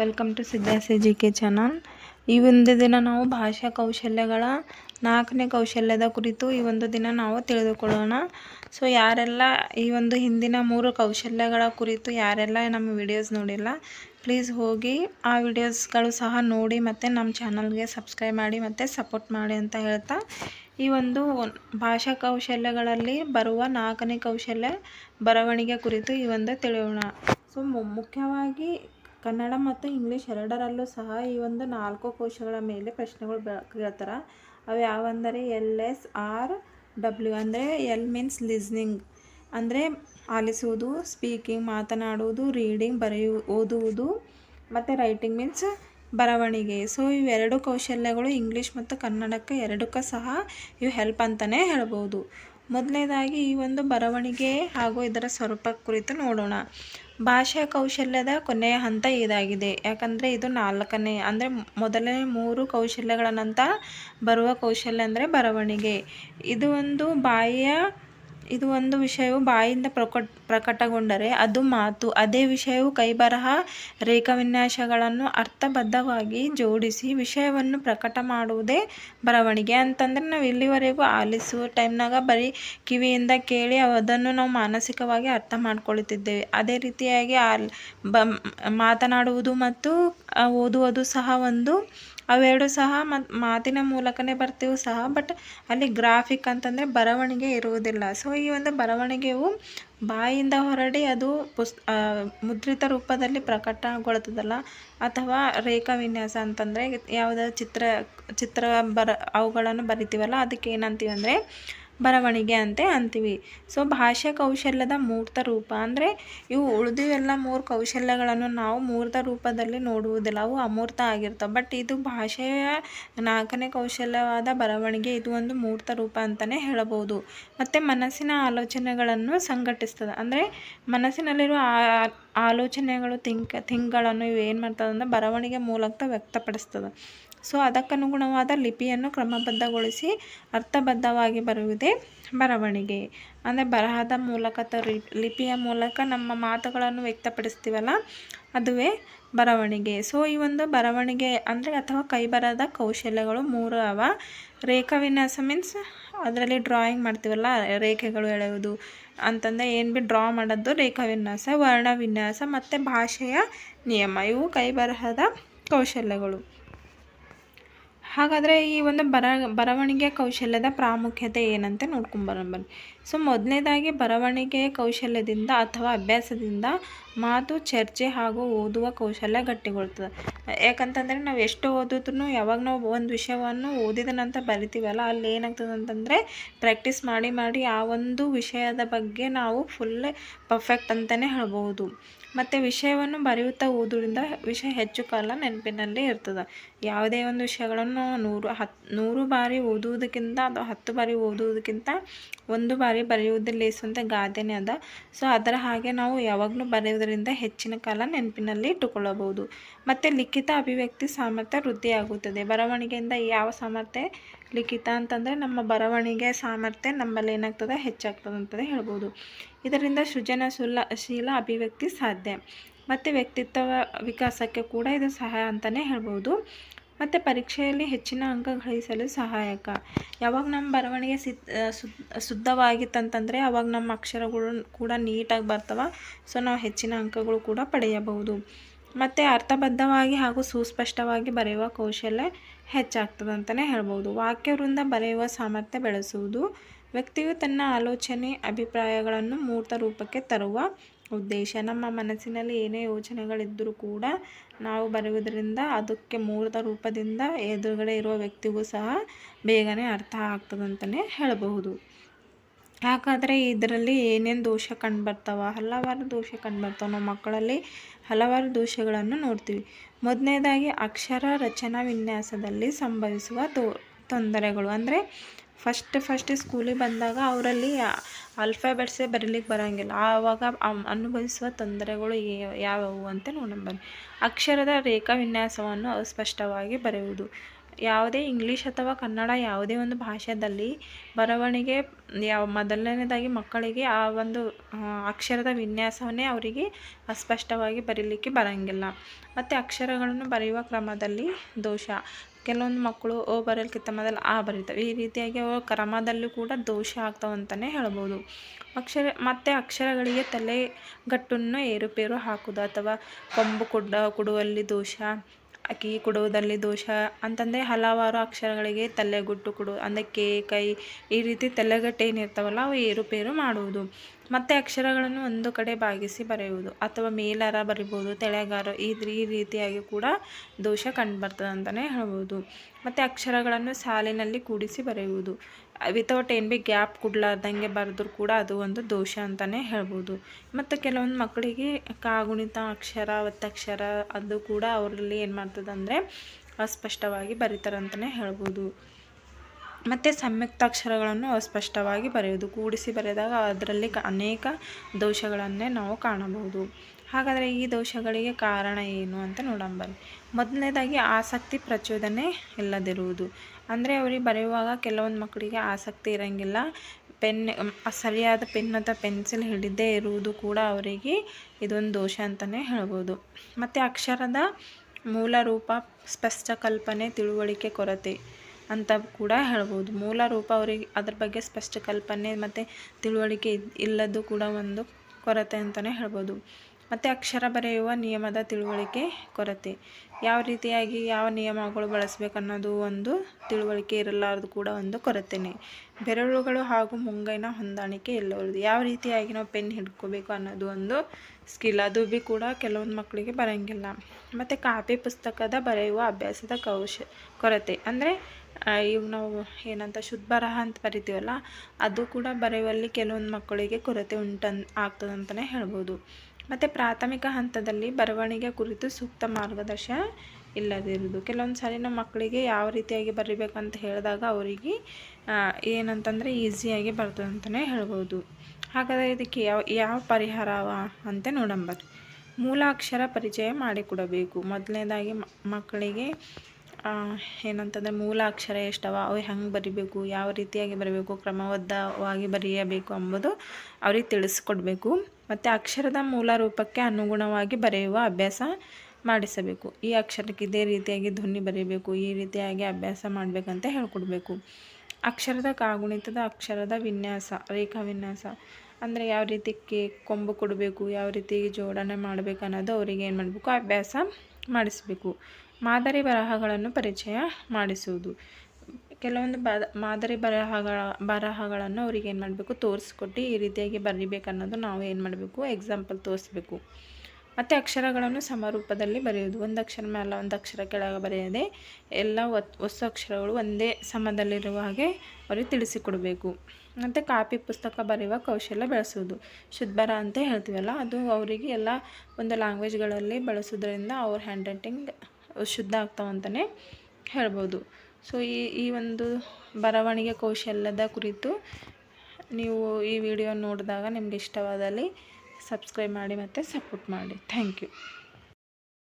Welcome to Siddhas G K channel ಈ ಒಂದು ದಿನ ನಾವು ಭಾಷಾ ಕೌಶಲ್ಯಗಳ ನಾಲ್ಕನೇ ಕೌಶಲ್ಯದ ಕುರಿತು ಈ ಒಂದು ದಿನ ನಾವು ತಿಳಿದುಕೊಳ್ಳೋಣ. ಸೊ ಯಾರೆಲ್ಲ ಈ ಒಂದು ಹಿಂದಿನ ಮೂರು ಕೌಶಲ್ಯಗಳ ಕುರಿತು ಯಾರೆಲ್ಲ ನಮ್ಮ ವಿಡಿಯೋಸ್ ನೋಡಿಲ್ಲ ಪ್ಲೀಸ್ ಹೋಗಿ ಆ ವಿಡಿಯೋಸ್ಗಳು ಸಹ ನೋಡಿ ಮತ್ತು ನಮ್ಮ ಚಾನಲ್ಗೆ ಸಬ್ಸ್ಕ್ರೈಬ್ ಮಾಡಿ ಮತ್ತು ಸಪೋರ್ಟ್ ಮಾಡಿ ಅಂತ ಹೇಳ್ತಾ, ಈ ಒಂದು ಭಾಷಾ ಕೌಶಲ್ಯಗಳಲ್ಲಿ ಬರುವ ನಾಲ್ಕನೇ ಕೌಶಲ್ಯ ಬರವಣಿಗೆ ಕುರಿತು ಈ ಒಂದು ತಿಳಿಯೋಣ. ಸೊ ಮುಖ್ಯವಾಗಿ ಕನ್ನಡ ಮತ್ತು ಇಂಗ್ಲೀಷ್ ಎರಡರಲ್ಲೂ ಸಹ ಈ ಒಂದು ನಾಲ್ಕು ಕೋಶಗಳ ಮೇಲೆ ಪ್ರಶ್ನೆಗಳು ಕೇಳ್ತಾರೆ. ಅವು ಯಾವಂದರೆ ಎಲ್ ಎಸ್, ಆರ್, ಡಬ್ಲ್ಯೂ ಅಂದರೆ ಎಲ್ ಮೀನ್ಸ್ ಲಿಸ್ನಿಂಗ್. ಅಂದರೆ ಆಲಿಸುವುದು, ಸ್ಪೀಕಿಂಗ್, ಮಾತನಾಡುವುದು, ರೀಡಿಂಗ್, ಬರೆಯು, ಓದುವುದು ಮತ್ತು ರೈಟಿಂಗ್ ಮೀನ್ಸ್ ಬರವಣಿಗೆ. ಸೊ ಇವೆರಡು ಕೌಶಲ್ಯಗಳು ಇಂಗ್ಲೀಷ್ ಮತ್ತು ಕನ್ನಡಕ್ಕೆ ಎರಡಕ್ಕೂ ಸಹ ಇವು ಹೆಲ್ಪ್ ಅಂತಲೇ ಹೇಳ್ಬೋದು. ಮೊದಲನೇದಾಗಿ ಈ ಒಂದು ಬರವಣಿಗೆ ಹಾಗೂ ಇದರ ಸ್ವರೂಪ ಕುರಿತು ನೋಡೋಣ. ಭಾಷಾ ಕೌಶಲ್ಯದ ಕೊನೆಯ ಹಂತ ಇದಾಗಿದೆ. ಯಾಕಂದರೆ ಇದು ನಾಲ್ಕನೇ, ಅಂದರೆ ಮೊದಲನೇ ಮೂರು ಕೌಶಲ್ಯಗಳ ನಂತರ ಬರುವ ಕೌಶಲ್ಯ ಅಂದರೆ ಬರವಣಿಗೆ. ಇದು ಒಂದು ಬಾಯಿಯ ಇದು ಒಂದು ವಿಷಯವು ಬಾಯಿಂದ ಪ್ರಕಟ ಪ್ರಕಟಗೊಂಡರೆ ಅದು ಮಾತು. ಅದೇ ವಿಷಯವು ಕೈಬರಹ ರೇಖಾವಿನ್ಯಾಸಗಳನ್ನು ಅರ್ಥಬದ್ಧವಾಗಿ ಜೋಡಿಸಿ ವಿಷಯವನ್ನು ಪ್ರಕಟ ಮಾಡುವುದೇ ಬರವಣಿಗೆ. ಅಂತಂದರೆ ನಾವು ಇಲ್ಲಿವರೆಗೂ ಆಲಿಸುವ ಟೈಮ್ನಾಗ ಬರೀ ಕಿವಿಯಿಂದ ಕೇಳಿ ಅದನ್ನು ನಾವು ಮಾನಸಿಕವಾಗಿ ಅರ್ಥ ಮಾಡ್ಕೊಳ್ತಿದ್ದೇವೆ. ಅದೇ ರೀತಿಯಾಗಿ ಆಲ್ ಮಾತನಾಡುವುದು ಮತ್ತು ಓದುವುದು ಸಹ ಒಂದು ಅವೆರಡು ಸಹ ಮತ್ತು ಮಾತಿನ ಮೂಲಕನೇ ಬರ್ತೀವಿ ಸಹ, ಬಟ್ ಅಲ್ಲಿ ಗ್ರಾಫಿಕ್ ಅಂತಂದರೆ ಬರವಣಿಗೆ ಇರುವುದಿಲ್ಲ. ಸೊ ಈ ಒಂದು ಬರವಣಿಗೆಯು ಬಾಯಿಂದ ಹೊರಡಿ ಅದು ಪುಸ್ ಮುದ್ರಿತ ರೂಪದಲ್ಲಿ ಪ್ರಕಟಗೊಳ್ತದಲ್ಲ? ಅಥವಾ ರೇಖಾ ವಿನ್ಯಾಸ ಅಂತಂದರೆ ಯಾವುದಾದ್ರು ಚಿತ್ರ ಚಿತ್ರ ಬರ, ಅವುಗಳನ್ನು ಬರಿತೀವಲ್ಲ, ಅದಕ್ಕೆ ಏನಂತೀವಿ ಅಂದರೆ ಬರವಣಿಗೆ ಅಂತೆ ಅಂತೀವಿ. ಸೊ, ಭಾಷೆ ಕೌಶಲ್ಯದ ಮೂರ್ತ ರೂಪ ಅಂದರೆ ಇವು ಉಳಿದಿವೆಲ್ಲ ಮೂರು ಕೌಶಲ್ಯಗಳನ್ನು ನಾವು ಮೂರ್ತ ರೂಪದಲ್ಲಿ ನೋಡುವುದಿಲ್ಲ. ಅವು ಅಮೂರ್ತ ಆಗಿರ್ತವೆ. ಬಟ್ ಇದು ಭಾಷೆಯ ನಾಲ್ಕನೇ ಕೌಶಲ್ಯವಾದ ಬರವಣಿಗೆ ಇದು ಒಂದು ಮೂರ್ತ ರೂಪ ಅಂತಲೇ ಹೇಳಬಹುದು. ಮತ್ತು ಮನಸ್ಸಿನ ಆಲೋಚನೆಗಳನ್ನು ಸಂಘಟಿಸ್ತದೆ. ಅಂದರೆ ಮನಸ್ಸಿನಲ್ಲಿರುವ ಆಲೋಚನೆಗಳು, ತಿಂಕ್ ಥಿಂಕ್ಗಳನ್ನು ಇವು ಏನು ಮಾಡ್ತದೆ ಅಂದರೆ ಬರವಣಿಗೆ ಮೂಲಕ ವ್ಯಕ್ತಪಡಿಸ್ತದೆ. ಸೊ ಅದಕ್ಕನುಗುಣವಾದ ಲಿಪಿಯನ್ನು ಕ್ರಮಬದ್ಧಗೊಳಿಸಿ ಅರ್ಥಬದ್ಧವಾಗಿ ಬರುವುದೇ ಬರವಣಿಗೆ. ಅಂದರೆ ಬರಹದ ಮೂಲಕ ಲಿಪಿಯ ಮೂಲಕ ನಮ್ಮ ಮಾತುಗಳನ್ನು ವ್ಯಕ್ತಪಡಿಸ್ತೀವಲ್ಲ, ಅದುವೇ ಬರವಣಿಗೆ. ಸೊ ಈ ಒಂದು ಬರವಣಿಗೆ ಅಂದರೆ ಅಥವಾ ಕೈಬರದ ಕೌಶಲ್ಯಗಳು ಮೂರು ಅವ. ರೇಖಾ ವಿನ್ಯಾಸ ಮೀನ್ಸ್ ಅದರಲ್ಲಿ ಡ್ರಾಯಿಂಗ್ ಮಾಡ್ತೀವಲ್ಲ, ರೇಖೆಗಳು ಎಳೆಯುವುದು. ಅಂತಂದರೆ ಏನು ಭೀ ಡ್ರಾ ಮಾಡೋದು ರೇಖಾ ವಿನ್ಯಾಸ ವರ್ಣ ವಿನ್ಯಾಸ ಮತ್ತು ಭಾಷೆಯ ನಿಯಮ. ಇವು ಕೈಬರಹದ ಕೌಶಲ್ಯಗಳು. ಹಾಗಾದರೆ ಈ ಒಂದು ಬರ, ಬರವಣಿಗೆ ಕೌಶಲ್ಯದ ಪ್ರಾಮುಖ್ಯತೆ ಏನಂತ ನೋಡ್ಕೊಂಬರೋಣ ಬನ್ನಿ. ಸೊ, ಮೊದಲನೇದಾಗಿ ಬರವಣಿಗೆ ಕೌಶಲ್ಯದಿಂದ ಅಥವಾ ಅಭ್ಯಾಸದಿಂದ ಮಾತು, ಚರ್ಚೆ ಹಾಗೂ ಓದುವ ಕೌಶಲ್ಯ ಗಟ್ಟಿಗೊಳ್ತದೆ. ಯಾಕಂತಂದರೆ ನಾವು ಎಷ್ಟು ಓದಿದ್ರು ಯಾವಾಗ ನಾವು ಒಂದು ವಿಷಯವನ್ನು ಓದಿದ ನಂತರ ಬರಿತೀವಲ್ಲ, ಅಲ್ಲಿ ಏನಾಗ್ತದೆ ಅಂತಂದರೆ ಪ್ರಾಕ್ಟೀಸ್ ಮಾಡಿ ಮಾಡಿ ಆ ಒಂದು ವಿಷಯದ ಬಗ್ಗೆ ನಾವು ಫುಲ್ ಪರ್ಫೆಕ್ಟ್ ಅಂತಲೇ ಹೇಳ್ಬೋದು ಮತ್ತು ವಿಷಯವನ್ನು ಬರೆಯುತ್ತಾ ಓದೋದ್ರಿಂದ ವಿಷಯ ಹೆಚ್ಚು ಕಾಲ ನೆನಪಿನಲ್ಲಿ ಇರ್ತದೆ. ಯಾವುದೇ ಒಂದು ವಿಷಯಗಳನ್ನು ನೂರು ಹತ್ತು ನೂರು ಬಾರಿ ಓದುವುದಕ್ಕಿಂತ ಅದು ಹತ್ತು ಬಾರಿ ಓದುವುದಕ್ಕಿಂತ ಒಂದು ಬಾರಿ ಬರೆಯುವುದೇ ಲೇಸುವಂಥ ಗಾದೆನೇ ಅದ. ಸೊ ಅದರ ಹಾಗೆ ನಾವು ಯಾವಾಗಲೂ ಬರೆಯುವುದರಿಂದ ಹೆಚ್ಚಿನ ಕಾಲ ನೆನಪಿನಲ್ಲಿ ಇಟ್ಟುಕೊಳ್ಳಬಹುದು. ಮತ್ತು ಲಿಖಿತ ಅಭಿವ್ಯಕ್ತಿ ಸಾಮರ್ಥ್ಯ ವೃದ್ಧಿಯಾಗುತ್ತದೆ. ಬರವಣಿಗೆಯಿಂದ ಯಾವ ಸಾಮರ್ಥ್ಯ ಲಿಖಿತ ಅಂತಂದರೆ ನಮ್ಮ ಬರವಣಿಗೆ ಸಾಮರ್ಥ್ಯ ನಮ್ಮಲ್ಲಿ ಏನಾಗ್ತದೆ? ಹೆಚ್ಚಾಗ್ತದೆ ಅಂತಲೇ ಹೇಳ್ಬೋದು. ಇದರಿಂದ ಸೃಜನಶೀಲ ಶೀಲ ಅಭಿವ್ಯಕ್ತಿ ಸಾಧ್ಯ. ಮತ್ತು ವ್ಯಕ್ತಿತ್ವ ವಿಕಾಸಕ್ಕೆ ಕೂಡ ಇದು ಸಹಾಯ ಅಂತಲೇ ಹೇಳ್ಬೋದು. ಮತ್ತು ಪರೀಕ್ಷೆಯಲ್ಲಿ ಹೆಚ್ಚಿನ ಅಂಕ ಗಳಿಸಲು ಸಹಾಯಕ. ಯಾವಾಗ ನಮ್ಮ ಬರವಣಿಗೆ ಸಿದ್ ಶುದ್ಧವಾಗಿತ್ತಂತಂದರೆ ಅವಾಗ ನಮ್ಮ ಅಕ್ಷರಗಳು ಕೂಡ ನೀಟಾಗಿ ಬರ್ತವೆ, ಸೊ ನಾವು ಹೆಚ್ಚಿನ ಅಂಕಗಳು ಕೂಡ ಪಡೆಯಬಹುದು. ಮತ್ತು ಅರ್ಥಬದ್ಧವಾಗಿ ಹಾಗೂ ಸುಸ್ಪಷ್ಟವಾಗಿ ಬರೆಯುವ ಕೌಶಲ್ಯ ಹೆಚ್ಚಾಗ್ತದೆ ಅಂತಲೇ ಹೇಳ್ಬೋದು. ವಾಕ್ಯವೃಂದ ಬರೆಯುವ ಸಾಮರ್ಥ್ಯ ಬೆಳೆಸುವುದು, ವ್ಯಕ್ತಿಯು ತನ್ನ ಆಲೋಚನೆ, ಅಭಿಪ್ರಾಯಗಳನ್ನು ಮೂರ್ತ ರೂಪಕ್ಕೆ ತರುವ ಉದ್ದೇಶ ನಮ್ಮ ಮನಸ್ಸಿನಲ್ಲಿ ಏನೇ ಯೋಚನೆಗಳಿದ್ದರೂ ಕೂಡ ನಾವು ಬರೆಯುವುದರಿಂದ ಅದಕ್ಕೆ ಮೂರ್ತ ರೂಪದಿಂದ ಎದುರುಗಡೆ ಇರುವ ವ್ಯಕ್ತಿಗೂ ಸಹ ಬೇಗನೆ ಅರ್ಥ ಆಗ್ತದಂತಲೇ ಹೇಳಬಹುದು. ಹಾಗಾದರೆ ಇದರಲ್ಲಿ ಏನೇನು ದೋಷ ಕಂಡುಬರ್ತಾವ? ಹಲವಾರು ದೋಷ ಕಂಡುಬರ್ತಾವೆ. ನಾವು ಮಕ್ಕಳಲ್ಲಿ ಹಲವಾರು ದೋಷಗಳನ್ನು ನೋಡ್ತೀವಿ. ಮೊದಲನೇದಾಗಿ ಅಕ್ಷರ ರಚನಾ ವಿನ್ಯಾಸದಲ್ಲಿ ಸಂಭವಿಸುವ ತೊಂದರೆಗಳು. ಅಂದರೆ ಫಸ್ಟ್ ಫಸ್ಟ್ ಸ್ಕೂಲಿಗೆ ಬಂದಾಗ ಅವರಲ್ಲಿ ಅಲ್ಫಾಬೆಟ್ಸೇ ಬರೀಲಿಕ್ಕೆ ಬರೋಂಗಿಲ್ಲ. ಆವಾಗ ಅನುಭವಿಸುವ ತೊಂದರೆಗಳು ಯಾವುವು ಅಂತ ನೋಡೋಣ ಬನ್ನಿ. ಅಕ್ಷರದ ರೇಖಾ ವಿನ್ಯಾಸವನ್ನು ಅಸ್ಪಷ್ಟವಾಗಿ ಬರೆಯುವುದು. ಯಾವುದೇ ಇಂಗ್ಲೀಷ್ ಅಥವಾ ಕನ್ನಡ ಯಾವುದೇ ಒಂದು ಭಾಷೆಯಲ್ಲಿ ಬರವಣಿಗೆ, ಯಾವ ಮೊದಲನೇದಾಗಿ ಮಕ್ಕಳಿಗೆ ಆ ಒಂದು ಅಕ್ಷರದ ವಿನ್ಯಾಸವನ್ನೇ ಅವರಿಗೆ ಅಸ್ಪಷ್ಟವಾಗಿ ಬರೀಲಿಕ್ಕೆ ಬರೋಂಗಿಲ್ಲ. ಮತ್ತು ಅಕ್ಷರಗಳನ್ನು ಬರೆಯುವ ಕ್ರಮದಲ್ಲಿ ದೋಷ. ಕೆಲವೊಂದು ಮಕ್ಕಳು ಓ ಬರೆಯೋಕ್ಕಿಂತ ಮೊದಲು ಆ ಬರೀತವೆ. ಈ ರೀತಿಯಾಗಿ ಅವು ಕ್ರಮದಲ್ಲೂ ಕೂಡ ದೋಷ ಆಗ್ತಾವೆ ಅಂತಲೇ ಹೇಳ್ಬೋದು. ಅಕ್ಷರ, ಮತ್ತು ಅಕ್ಷರಗಳಿಗೆ ತಲೆಗಟ್ಟನ್ನು ಏರುಪೇರು ಹಾಕೋದು ಅಥವಾ ಕೊಂಬು ಕೊಡ, ಕೊಡುವಲ್ಲಿ ದೋಷ ಅಕ್ಕಿ ಕೊಡುವುದಲ್ಲಿ ದೋಷ. ಅಂತಂದರೆ ಹಲವಾರು ಅಕ್ಷರಗಳಿಗೆ ತಲೆಗುಟ್ಟು ಕೊಡು, ಅಂದರೆ ಕೆ, ಕೈ ಈ ರೀತಿ ತಲೆಗಟ್ಟು ಏನಿರ್ತಾವಲ್ಲ ಅವು ಏರುಪೇರು ಮಾಡುವುದು. ಮತ್ತು ಅಕ್ಷರಗಳನ್ನು ಒಂದು ಕಡೆ ಬಾಗಿಸಿ ಬರೆಯುವುದು, ಅಥವಾ ಮೇಲಾರ ಬರಿಬೋದು, ತೆಳೆಗಾರ, ಈ ರೀತಿಯಾಗಿ ಕೂಡ ದೋಷ ಕಂಡುಬರ್ತದೆ ಅಂತಲೇ ಹೇಳ್ಬೋದು. ಮತ್ತು ಅಕ್ಷರಗಳನ್ನು ಸಾಲಿನಲ್ಲಿ ಕೂಡಿಸಿ ಬರೆಯುವುದು. ವಿತೌಟ್ ಏನು ಬಿ ಗ್ಯಾಪ್ ಕೊಡ್ಲಾರ್ದಂಗೆ ಬರೆದ್ರು ಕೂಡ ಅದು ಒಂದು ದೋಷ ಅಂತಲೇ ಹೇಳ್ಬೋದು. ಮತ್ತು ಕೆಲವೊಂದು ಮಕ್ಕಳಿಗೆ ಕಾಗುಣಿತ ಅಕ್ಷರ ಒತ್ತಕ್ಷರ ಅದು ಕೂಡ ಅವರಲ್ಲಿ ಏನು ಮಾಡ್ತದಂದರೆ ಅಸ್ಪಷ್ಟವಾಗಿ ಬರೀತಾರೆ ಅಂತಲೇ ಹೇಳ್ಬೋದು. ಮತ್ತು ಸಂಯುಕ್ತಾಕ್ಷರಗಳನ್ನು ಅಸ್ಪಷ್ಟವಾಗಿ ಬರೆಯುವುದು. ಕೂಡಿಸಿ ಬರೆದಾಗ ಅದರಲ್ಲಿ ಅನೇಕ ದೋಷಗಳನ್ನೇ ನಾವು ಕಾಣಬಹುದು. ಹಾಗಾದರೆ ಈ ದೋಷಗಳಿಗೆ ಕಾರಣ ಏನು ಅಂತ ನೋಡೋಣ ಬನ್ನಿ. ಮೊದಲನೇದಾಗಿ ಆಸಕ್ತಿ ಪ್ರಚೋದನೆ ಇಲ್ಲದಿರುವುದು. ಅಂದರೆ ಅವರಿಗೆ ಬರೆಯುವಾಗ ಕೆಲವೊಂದು ಮಕ್ಕಳಿಗೆ ಆಸಕ್ತಿ ಇರೋಂಗಿಲ್ಲ. ಪೆನ್ ಸರಿಯಾದ ಪೆನ್ ಅಥವಾ ಪೆನ್ಸಿಲ್ ಹಿಡಿದೇ ಇರುವುದು ಕೂಡ ಅವರಿಗೆ ಇದೊಂದು ದೋಷ ಅಂತಲೇ ಹೇಳ್ಬೋದು. ಮತ್ತು ಅಕ್ಷರದ ಮೂಲ ರೂಪ, ಸ್ಪಷ್ಟ ಕಲ್ಪನೆ, ತಿಳುವಳಿಕೆ, ಕೊರತೆ ಅಂತ ಕೂಡ ಹೇಳ್ಬೋದು. ಮೂಲ ರೂಪ ಅವರಿಗೆ ಅದ್ರ ಬಗ್ಗೆ ಸ್ಪಷ್ಟ ಕಲ್ಪನೆ ಮತ್ತು ತಿಳುವಳಿಕೆ ಇಲ್ಲದ್ದು ಕೂಡ ಒಂದು ಕೊರತೆ ಅಂತಲೇ ಹೇಳ್ಬೋದು. ಮತ್ತು ಅಕ್ಷರ ಬರೆಯುವ ನಿಯಮದ ತಿಳುವಳಿಕೆ ಕೊರತೆ. ಯಾವ ರೀತಿಯಾಗಿ ಯಾವ ನಿಯಮಗಳು ಬಳಸಬೇಕನ್ನೋದು ಒಂದು ತಿಳುವಳಿಕೆ ಇರಲಾರದು ಕೂಡ ಒಂದು ಕೊರತೆನೇ. ಬೆರಳುಗಳು ಹಾಗೂ ಮುಂಗೈನ ಹೊಂದಾಣಿಕೆ ಇಲ್ಲವರದು ಯಾವ ರೀತಿಯಾಗಿ ನಾವು ಪೆನ್ ಹಿಡ್ಕೋಬೇಕು ಅನ್ನೋದು ಒಂದು ಸ್ಕಿಲ್. ಅದು ಭೀ ಕೂಡ ಕೆಲವೊಂದು ಮಕ್ಕಳಿಗೆ ಬರೋಂಗಿಲ್ಲ. ಮತ್ತು ಕಾಪಿ ಪುಸ್ತಕದ ಬರೆಯುವ ಅಭ್ಯಾಸದ ಕೌಶ, ಕೊರತೆ. ಅಂದರೆ ಈಗ ನಾವು ಏನಂತ ಶುದ್ಧ ಬರಹ ಅಂತ ಬರಿತೀವಲ್ಲ, ಅದು ಕೂಡ ಬರೆಯುವಲ್ಲಿ ಕೆಲವೊಂದು ಮಕ್ಕಳಿಗೆ ಕೊರತೆ ಉಂಟನ್ ಆಗ್ತದಂತಲೇ ಹೇಳ್ಬೋದು. ಮತ್ತು ಪ್ರಾಥಮಿಕ ಹಂತದಲ್ಲಿ ಬರವಣಿಗೆ ಕುರಿತು ಸೂಕ್ತ ಮಾರ್ಗದರ್ಶನ ಇಲ್ಲದಿರುವುದು. ಕೆಲವೊಂದು ಸಾರಿ ಮಕ್ಕಳಿಗೆ ಯಾವ ರೀತಿಯಾಗಿ ಬರಿಬೇಕಂತ ಹೇಳಿದಾಗ ಅವರಿಗೆ ಏನಂತಂದರೆ ಈಸಿಯಾಗಿ ಬರ್ತದೆ ಅಂತಲೇ ಹೇಳ್ಬೋದು. ಹಾಗಾದರೆ ಇದಕ್ಕೆ ಯಾವ ಯಾವ ಪರಿಹಾರ ಅವ ಅಂತ ನೋಡಂಬರ್ ಮೂಲ ಅಕ್ಷರ ಪರಿಚಯ ಮಾಡಿಕೊಡಬೇಕು. ಮೊದಲನೇದಾಗಿ ಮಕ್ಕಳಿಗೆ ಏನಂತಂದರೆ ಮೂಲ ಅಕ್ಷರ ಎಷ್ಟವ, ಅವು ಹೆಂಗೆ ಬರಿಬೇಕು, ಯಾವ ರೀತಿಯಾಗಿ ಬರಬೇಕು, ಕ್ರಮಬದ್ಧವಾಗಿ ಬರೆಯಬೇಕು ಎಂಬುದು ಅವ್ರಿಗೆ ತಿಳಿಸ್ಕೊಡ್ಬೇಕು. ಮತ್ತು ಅಕ್ಷರದ ಮೂಲ ರೂಪಕ್ಕೆ ಅನುಗುಣವಾಗಿ ಬರೆಯುವ ಅಭ್ಯಾಸ ಮಾಡಿಸಬೇಕು. ಈ ಅಕ್ಷರಕ್ಕೆ ಇದೇ ರೀತಿಯಾಗಿ ಧ್ವನಿ ಬರೀಬೇಕು, ಈ ರೀತಿಯಾಗಿ ಅಭ್ಯಾಸ ಮಾಡಬೇಕಂತ ಹೇಳ್ಕೊಡ್ಬೇಕು. ಅಕ್ಷರದ ಕಾಗುಣಿತದ ಅಕ್ಷರದ ವಿನ್ಯಾಸ ರೇಖಾ ವಿನ್ಯಾಸ ಅಂದರೆ ಯಾವ ರೀತಿ ಕೇ ಕೊಂಬು ಕೊಡಬೇಕು, ಯಾವ ರೀತಿ ಜೋಡಣೆ ಮಾಡಬೇಕು ಅನ್ನೋದು ಅವರಿಗೆ ಏನು ಮಾಡಬೇಕು? ಅಭ್ಯಾಸ ಮಾಡಿಸಬೇಕು. ಮಾದರಿ ಬರಹಗಳನ್ನು ಪರಿಚಯ ಮಾಡಿಸುವುದು. ಕೆಲವೊಂದು ಬದ, ಮಾದರಿ ಬರಹಗಳ, ಬರಹಗಳನ್ನು ಅವ್ರಿಗೆ ಏನು ಮಾಡಬೇಕು? ತೋರಿಸ್ಕೊಟ್ಟು ಈ ರೀತಿಯಾಗಿ ಬರೀಬೇಕು ಅನ್ನೋದು ನಾವು ಏನು ಮಾಡಬೇಕು? ಎಕ್ಸಾಂಪಲ್ ತೋರಿಸ್ಬೇಕು. ಮತ್ತು ಅಕ್ಷರಗಳನ್ನು ಸಮರೂಪದಲ್ಲಿ ಬರೆಯೋದು. ಒಂದು ಅಕ್ಷರ ಮೇಲೆ ಒಂದು ಅಕ್ಷರ ಕೆಳಗೆ ಬರೆಯದೆ ಎಲ್ಲ ಹೊಸ ಅಕ್ಷರಗಳು ಒಂದೇ ಸಮದಲ್ಲಿರುವ ಹಾಗೆ ಅವರಿಗೆ ತಿಳಿಸಿಕೊಡಬೇಕು. ಮತ್ತು ಕಾಪಿ ಪುಸ್ತಕ ಬರೆಯುವ ಕೌಶಲ್ಯ ಬೆಳೆಸೋದು. ಶುದ್ಧರ ಅಂತ ಹೇಳ್ತೀವಲ್ಲ, ಅದು ಅವರಿಗೆ ಎಲ್ಲ ಒಂದು ಲ್ಯಾಂಗ್ವೇಜ್ಗಳಲ್ಲಿ ಬಳಸೋದ್ರಿಂದ ಅವ್ರ ಹ್ಯಾಂಡ್ ರೈಟಿಂಗ್ ಶುದ್ಧ ಆಗ್ತಾವಂತಲೇ ಹೇಳ್ಬೋದು. ಸೊ ಈ ಈ ಒಂದು ಬರವಣಿಗೆ ಕೌಶಲ್ಯದ ಕುರಿತು ನೀವು ಈ ವಿಡಿಯೋ ನೋಡಿದಾಗ ನಿಮ್ಗೆ ಇಷ್ಟವಾದಲ್ಲಿ ಸಬ್ಸ್ಕ್ರೈಬ್ ಮಾಡಿ ಮತ್ತು ಸಪೋರ್ಟ್ ಮಾಡಿ. Thank you